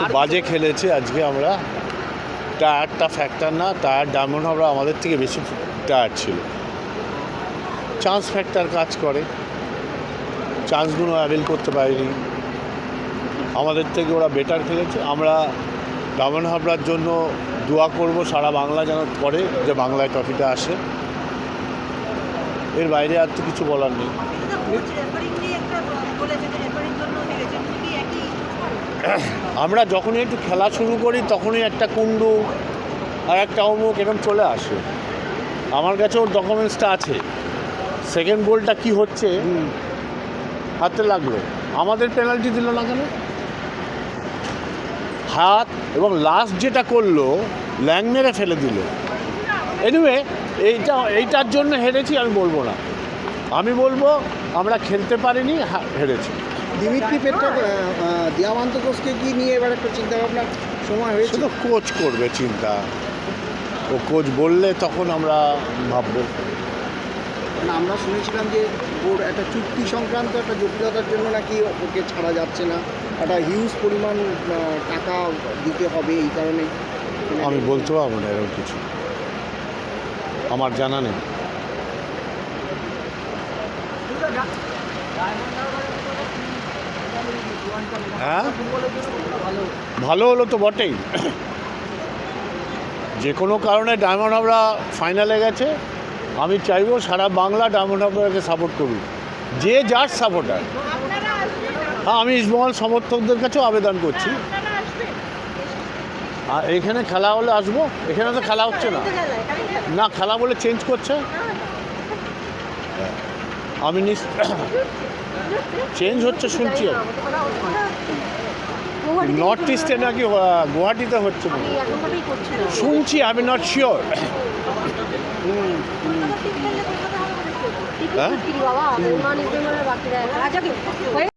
খুব বাজে খেলেছে আজকে আমরা। টায়ারটা ফ্যাক্টর না টায়ার ডায়মন্ড হাবড়া আমাদের থেকে বেশি টায়ার ছিল। চান্স ফ্যাক্টর কাজ করে। চান্সগুলো অ্যাভেল করতে পারিনি। আমাদের থেকে ওরা বেটার খেলেছে। আমরা ডায়মন্ড হাবড়ার জন্য দোয়া করব সারা বাংলা যেন করে যে বাংলায় ট্রফিটা আসে। এর বাইরে আর তো কিছু বলার নেই। আমরা যখনই একটু খেলা শুরু করি তখনই একটা কুণ্ডু আর একটা অমুক এরকম চলে আসে। আমার কাছে ওর ডকুমেন্টসটা আছে। সেকেন্ড গোলটা কি হচ্ছে? হাতে লাগল। আমাদের পেনাল্টি দিল না কেন? হাত এবং লাস্ট যেটা করল ল্যাং মেরে ফেলে দিল। এনিওয়ে এইটা এইটার জন্য হেরেছি আমি বলব না। আমি বলব আমরা খেলতে পারিনি হেরেছি। দিমিত্রি পেট্রক দিয়ামান্ত ঘোষকে কি নিয়ে এবার একটা চিন্তা ভাবনার সময় হয়েছে? শুধু কোচ করবে চিন্তা। ও কোচ বললে তখন আমরা ভাববো। আমরা শুনেছিলাম যে ওর একটা চুক্তি সংক্রান্ত একটা জটিলতার জন্য নাকি ওকে ছাড়া যাচ্ছে না। একটা হিউজ পরিমাণ টাকা দিতে হবে এই কারণে। আমি বলতে পারব না এরকম কিছু। আমার জানা নেই। হ্যাঁ? ভালো হলো তো বটেই। যে কোনো কারণে ডায়মন্ড হাবড়া ফাইনালে গেছে। আমি চাইব সারা বাংলা ডায়মন্ড হাবড়াকে সাপোর্ট করুক। যে যার সাপোর্টার। হ্যাঁ আমি ইসবহল সমর্থকদের কাছেও আবেদন করছি। আর এখানে খেলা হলে আসব? এখানে তো খেলা হচ্ছে না। না, খেলা বলে চেঞ্জ করছে? আমি নিস চেঞ্জ হচ্ছে শুনছি। নর্থ ইস্টে নাকি গুয়াহাটিতে হচ্ছে শুনছি আমি নট শিওর হ্যাঁ?